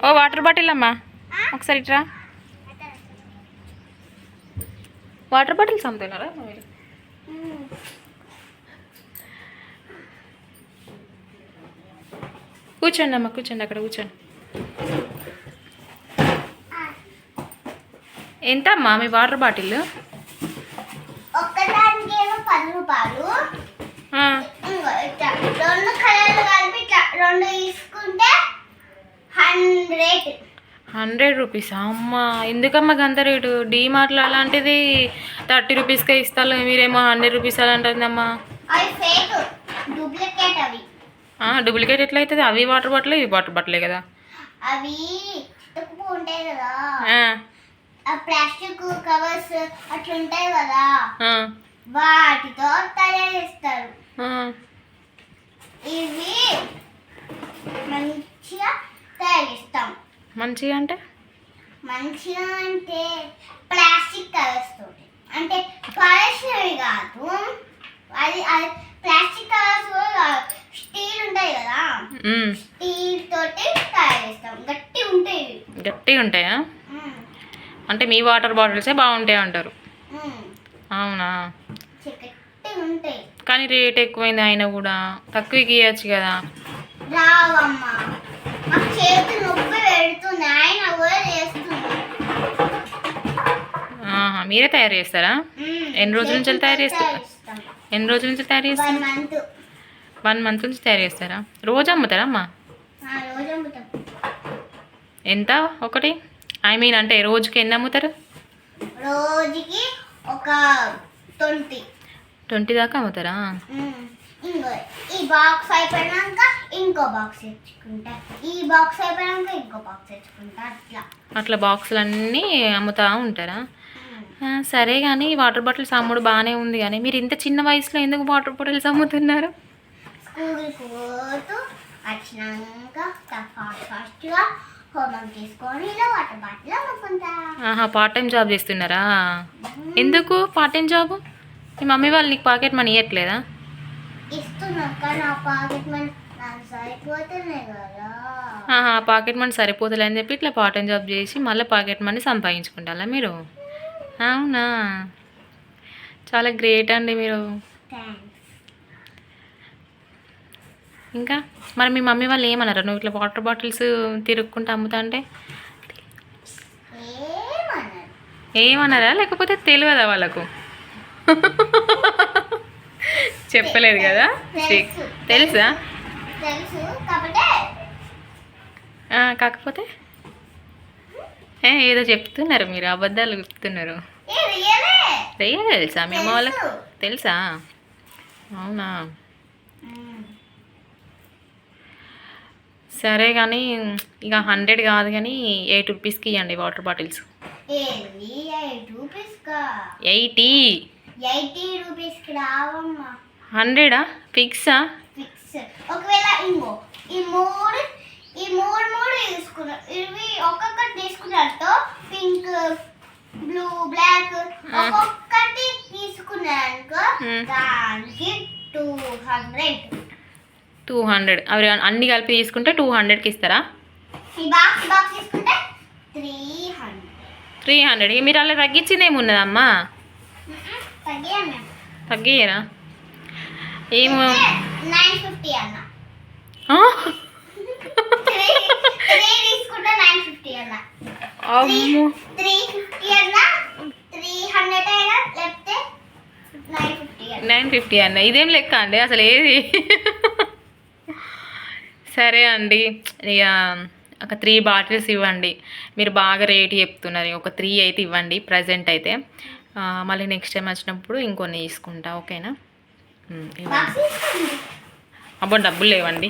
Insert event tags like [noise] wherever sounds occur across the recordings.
ఓ water bottle అమ్మా. ఒకసారి ఇట్రా. వాటర్ బాటిల్స్ అమ్ముతున్నారా మీరు? కూర్చోండి అమ్మా కూర్చోండి అక్కడ కూర్చోండి. ఎంత అమ్మా మీ వాటర్ బాటిల్? కలర్లు కలిపి రెండు తీసుకుంటే హండ్రెడ్. రూపీస్? అమ్మా ఎందుకమ్మా గంత రేటు? డీమార్ట్లో అలాంటిది థర్టీ రూపీస్కే ఇస్తారు మీరేమో హండ్రెడ్ రూపీస్ అలా అంటుందమ్మా అవి. ఫేక్ డూప్లికేట్ ఎట్లా అవుతుంది అవి వాటర్ బాటిల్ ఇవి వాటర్ బాటిలే కదా. అవి ఉంటాయి కదా. ప్లాస్టిక్ కవర్స్ అట్లా ఉంటాయి కదా. వాటితో తయారు చేస్తారు. ఇవి మంచిగా తయారు చేస్తాం మంచిగా అంటే? మంచిగా అంటే ప్లాస్టిక్ కవర్స్ తోటి. అంటే పాలిషినవి కాదు. అది అది ప్లాస్టిక్ కూడా కాదు. స్టీల్ ఉంటాయి కదా. స్టీల్ తోటి తయారు చేస్తాం. గట్టి ఉంటాయి. గట్టిగా ఉంటాయా. అంటే మీ వాటర్ బాటిల్సే బాగుంటాయి అంటారు. అవునా? ఉంటాయి. కానీ రేట్ ఎక్కువైంది అయినా కూడా. తక్కువకి ఇవ్వచ్చు కదా. రావమ్మా. మీరే తయారు చేస్తారా. ఎన్ని రోజుల నుంచి తయారు చేస్తారు? చేస్తాం. ఎన్ని రోజుల నుంచి తయారు చేస్తారు? వన్ మంత్ నుంచి తయారు చేస్తారా? రోజు అమ్ముతారా అమ్మా? ఎంత? ఒకటి? ఐ మీన్ అంటే రోజుకి ఎన్ని అమ్ముతారు? రోజుకి ఒక ట్వంటీ. ట్వంటీ దాకా అమ్ముతారా? ఇంకో ఈ బాక్స్ అయిపోయినాక ఇంకో బాక్స్ తెచ్చుకుంటా. ఈ బాక్స్ అయిపోయినాక ఇంకో బాక్స్ తెచ్చుకుంటా. అట్లా. అట్లా బాక్సులన్నీ అమ్ముతా ఉంటారా? సరే కానీ వాటర్ బాటిల్స్ అమ్ముడు బాగానే ఉంది కానీ మీరు ఇంత చిన్న వయసులో ఎందుకు వాటర్ బాటిల్స్ అమ్ముతున్నారు? స్కూల్కి పోతూ వచ్చినాక ఫాస్ట్ ఫాస్ట్గా హోంవర్క్ ఇలా వాటర్ బాటిల్ అమ్ముకుంటా. ఆహా పార్ట్ టైం జాబ్ చేస్తున్నారా? ఎందుకు? పార్ట్ టైం జాబ్ మీ మమ్మీ వాళ్ళు నీకు పాకెట్ మనీ ఇవ్వట్లేదా ఇస్తున్నాక నా పాకెట్ మనీ సరిపోతున్నాయి కదా. ఆహా పాకెట్ మనీ సరిపోతుంది అని చెప్పి ఇట్లా పార్ట్ టైం జాబ్ చేసి మళ్ళీ పాకెట్ మనీ సంపాదించుకుంటారా మీరు? అవునా? చాలా గ్రేట్ అండి మీరు. ఇంకా? మరి మీ మమ్మీ వాళ్ళు ఏమన్నారు? నువ్వు ఇట్లా వాటర్ బాటిల్స్ తిరుక్కుంటూ అమ్ముతా అంటే? ఏమన్నారా? లేకపోతే తెలియదా వాళ్ళకు? [laughs] చెప్పలేదు కదా? తెలుసు. కాకపోతే ఏ, ఏదో చెప్తున్నారు మీరు అబద్ధాలు చెప్తున్నారు. రియలే? తెలుసా? మీ అమ్మ వాళ్ళకి తెలుసు. అవునా? సరే కానీ ఇక హండ్రెడ్ కాదు కానీ ఎయిట్ రూపీస్కి ఇవ్వండి వాటర్ బాటిల్స్. ఎయిటీ. ఎయిటీ రూపీస్కి రావమ్మా. హండ్రెడా? ఫిక్సా? ఒకవేళ ఇంకో ఈ మూడు ఈ మూడు మూడు తీసుకున్నా ఇవి ఒక్కొక్కటి తీసుకున్నట్టు పింక్ బ్లూ బ్లాక్ ఒక్కొక్కటి తీసుకున్నానుకో. దానికి టూ హండ్రెడ్. Two hundred. అవి అన్ని కలిపి తీసుకుంటే టూ హండ్రెడ్కి ఇస్తారా? ఈ బాక్స్ బాక్స్ తీసుకుంటే త్రీ హండ్రెడ్. Three hundred. మీరు అలా తగ్గించింది ఏమున్నదమ్మా తగ్గియరా అమ్మో. నైన్ ఫిఫ్టీ అన్న. ఇదేం లెక్క అండి? అసలు ఏది? సరే అండి. ఇక ఒక త్రీ బాటిల్స్ ఇవ్వండి. మీరు బాగా రేట్ చెప్తున్నారు. ఒక త్రీ అయితే ఇవ్వండి. ప్రజెంట్ అయితే. మళ్ళీ నెక్స్ట్ టైం వచ్చినప్పుడు ఇంకొన్ని తీసుకుంటా. ఓకేనా ఉమ్, ఇవ్వండి బాక్స్ తీసుకోండి అబ్బో డబ్బులు లేవండి.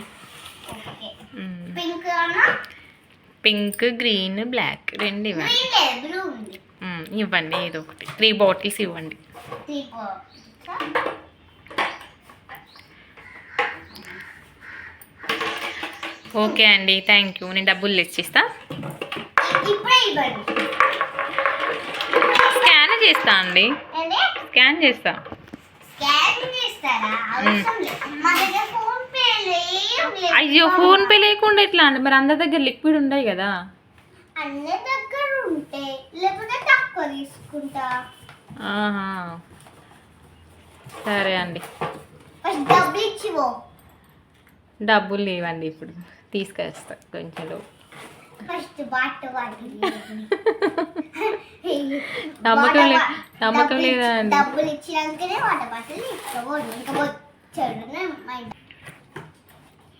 పింక్ గ్రీన్ బ్లాక్ రెండు ఇవ్వండి. ఇవ్వండి ఏదో ఒకటి. త్రీ బాటిల్స్ ఇవ్వండి. ఓకే అండి థ్యాంక్ యూ. నేను డబ్బులు తెచ్చిస్తా స్కాన్ చేస్తా అండి. స్కాన్ చేస్తా స్కాన్ చేస్తారా అవసరం లేదు మా దగ్గర ఫోన్ పే లేదు అయ్యో ఫోన్ పే లేకుండా ఎట్లా అండి? మరి అందరి దగ్గర లిక్విడ్ ఉన్నాయి కదా? అన్ని దగ్గర ఉంటే లేకపోతే తక్కువ తీసుకుంటా. ఆహా. సరే అండి. డబ్బులు లేవండి ఇప్పుడు. తీసుకొస్తా కొంచెం లోపు. [laughs] [laughs] నమ్మకం లేదా అండి? డబ్బులు ఇచ్చినాకనే వాట బాటలు తీసుకోబోదు ఇంకా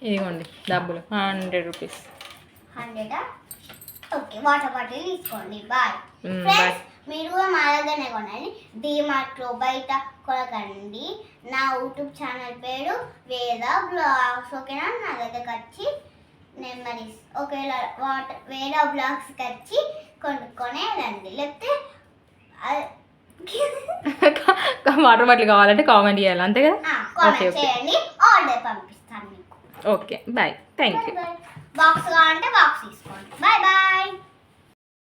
ఇదిగోండి డబ్బులు. Hundred rupees. Hundred? Okay water bottle తీసుకోండి. బాయ్. ఫ్రెండ్స్ మీరు మా దగ్గరనే కొనండి. డిమార్ట్లో బయట కొనకండి. నా యూట్యూబ్ ఛానల్ పేరు వేద బ్లాగ్స్ ఓకేనా? నా దగ్గరకు వచ్చి నెంబరీస్ ఒకవేళ వాటర్ వేద బ్లాగ్స్కి వచ్చి కొనుక్కొనే రండి. లేకపోతే [laughs] వాటర్ బాటిల్ కావాలంటే కామెంట్ చేయాలి అంతే కదా? Okay, okay. Okay bye. Thank you box కావాలంటే బాక్స్ తీసుకోండి.